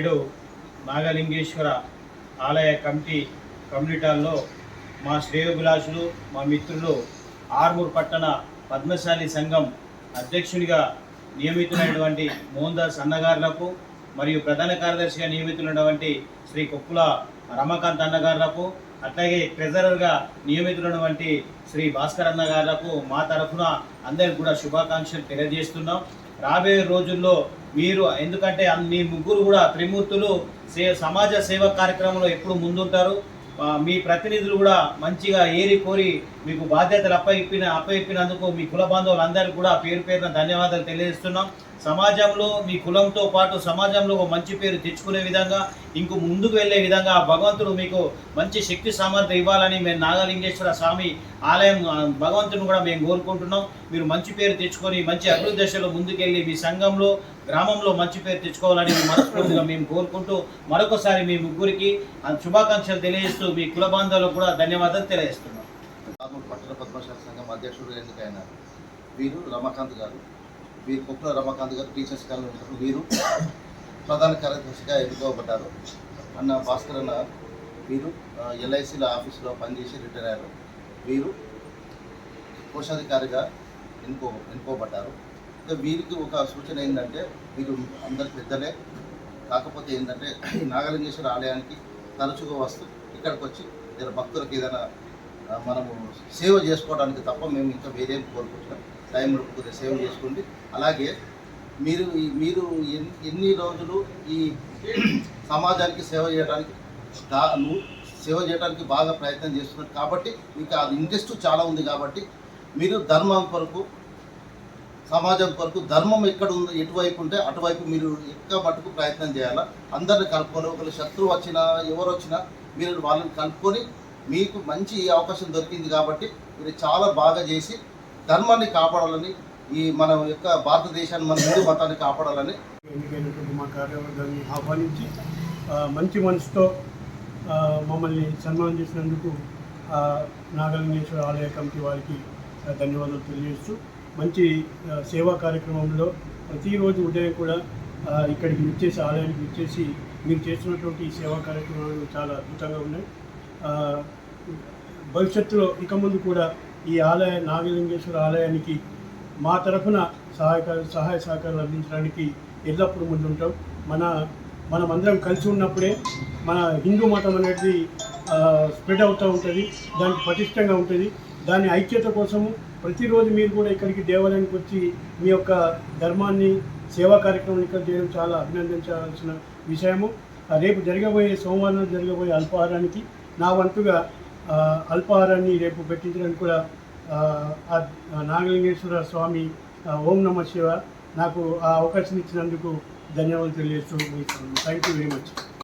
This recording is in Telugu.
నేడు నాగలింగేశ్వర ఆలయ కమిటీ కమ్యూనిటాల్లో మా శ్రేయోభిలాషులు మా మిత్రులు ఆర్మూర్ పట్టణ పద్మశాలి సంఘం అధ్యక్షునిగా నియమితులైనటువంటి మోహన్ దాస్ అన్నగారులకు మరియు ప్రధాన కార్యదర్శిగా నియమితులైనటువంటి శ్రీ కొప్పుల రమాకాంత్ అన్నగారులకు అట్లాగే ట్రెజరర్గా నియమితులైనటువంటి శ్రీ భాస్కర్ అన్నగారులకు మా తరఫున అందరికి కూడా శుభాకాంక్షలు తెలియజేస్తున్నాం. రాబోయే రోజుల్లో మీరు ఎందుకంటే మీ ముగ్గురు కూడా త్రిమూర్తులు సే సమాజ సేవ కార్యక్రమంలో ఎప్పుడు ముందుంటారు. మీ ప్రతినిధులు కూడా మంచిగా ఏరి కోరి మీకు బాధ్యతలు అప్పయిప్పిన అప్పయిప్పినందుకు మీ కుల బాంధవులందరికీ కూడా పేరు పేరున ధన్యవాదాలు తెలియజేస్తున్నాం. సమాజంలో మీ కులంతో పాటు సమాజంలో ఒక మంచి పేరు తెచ్చుకునే విధంగా ఇంకో ముందుకు వెళ్ళే విధంగా ఆ భగవంతుడు మీకు మంచి శక్తి సామర్థ్యం ఇవ్వాలని మేము నాగలింగేశ్వర స్వామి ఆలయం భగవంతుని కూడా మేము కోరుకుంటున్నాం. మీరు మంచి పేరు తెచ్చుకొని మంచి అభివృద్ధి దశలో ముందుకెళ్ళి మీ సంఘంలో గ్రామంలో మంచి పేరు తెచ్చుకోవాలని మనస్ఫూర్తిగా మేము కోరుకుంటూ మరొకసారి మీ ముగ్గురికి ఆ, శుభాకాంక్షలు తెలియజేస్తూ మీ కుల బాంధవులకు కూడా ధన్యవాదాలు తెలియజేస్తున్నాం. పట్టణ పద్మశాల సంఘం అధ్యక్షుడు ఎన్నికైనారు. వీరు రమాకాంత్ గారు. వీరు కుప్పల రమాకాంత్ గారు టీచర్స్ కాలనీ ఉంటారు వీరు ప్రధాన కార్యదర్శిగా ఎన్నుకోబడ్డారు. అన్న భాస్కర్ అన్న వీరు ఎల్ఐసిల ఆఫీసులో పనిచేసి రిటైర్ అయ్యారు. వీరు కోశాధికారిగా ఎన్నుకో ఎన్నుకోబడ్డారు. ఇంకా వీరికి ఒక సూచన ఏంటంటే వీరు అందరి పెద్దలే. కాకపోతే ఏంటంటే ఈ నాగలింగేశ్వర ఆలయానికి తరచుగా వస్తూ ఇక్కడికి వచ్చి ఇద్దరు భక్తులకు ఏదైనా మనము సేవ చేసుకోవడానికి తప్ప మేము ఇంకా వేరేం కోరుకుంటున్నాం టైం కొద్దిగా సేవ చేసుకోండి. అలాగే మీరు మీరు ఎన్ని ఎన్ని రోజులు ఈ సమాజానికి సేవ చేయడానికి సేవ చేయడానికి బాగా ప్రయత్నం చేస్తున్నారు కాబట్టి మీకు అది ఇంట్రెస్ట్ చాలా ఉంది కాబట్టి మీరు ధర్మం కొరకు సమాజం కొరకు ధర్మం ఎక్కడ ఉందో ఎటువైపు ఉంటే అటువైపు మీరు ఎక్క మటుకు ప్రయత్నం చేయాలా? అందరిని కలుపుకొని ఒకరు శత్రువు వచ్చినా ఎవరు వచ్చినా మీరు వాళ్ళని కలుపుకొని మీకు మంచి అవకాశం దొరికింది కాబట్టి మీరు చాలా బాగా చేసి ధర్మాన్ని కాపాడాలని ఈ మన యొక్క భారతదేశాన్ని మన హిందూ మతాన్ని కాపాడాలని ఎన్నికైనటువంటి మా కార్యవర్గాన్ని ఆహ్వానించి మంచి మనసుతో మమ్మల్ని సన్మానం చేసినందుకు నాగలింగేశ్వర ఆలయ కమిటీ వారికి ధన్యవాదాలు తెలియజేస్తూ మంచి సేవా కార్యక్రమంలో ప్రతిరోజు ఉదయం కూడా ఇక్కడికి విచ్చేసి ఆలయానికి విచ్చేసి మీరు చేస్తున్నటువంటి ఈ సేవా కార్యక్రమాలు చాలా అద్భుతంగా ఉన్నాయి. భవిష్యత్తులో ఇక ముందు కూడా ఈ ఆలయ నాగలింగేశ్వర ఆలయానికి మా తరఫున సహాయక సహాయ సహకారాలు అందించడానికి ఎల్లప్పుడూ ముందుంటాం. మన మనమందరం కలిసి ఉన్నప్పుడే మన హిందూ మతం అనేది స్ప్రెడ్ అవుతూ ఉంటుంది దానికి పటిష్టంగా ఉంటుంది. దాని ఐక్యత కోసము ప్రతిరోజు మీరు కూడా ఇక్కడికి దేవాలయానికి వచ్చి మీ యొక్క ధర్మాన్ని సేవా కార్యక్రమం ఇక్కడ చేయడం చాలా అభినందించాల్సిన విషయము. ఆ, రేపు జరగబోయే సోమవారం జరగబోయే అల్పాహారానికి నా వంతుగా అల్పాహారాన్ని రేపు పెట్టించడానికి కూడా నాగలింగేశ్వర స్వామి ఓం నమ శివ నాకు ఆ అవకాశం ఇచ్చినందుకు ధన్యవాదాలు తెలియజేస్తూ థ్యాంక్ యూ వెరీ మచ్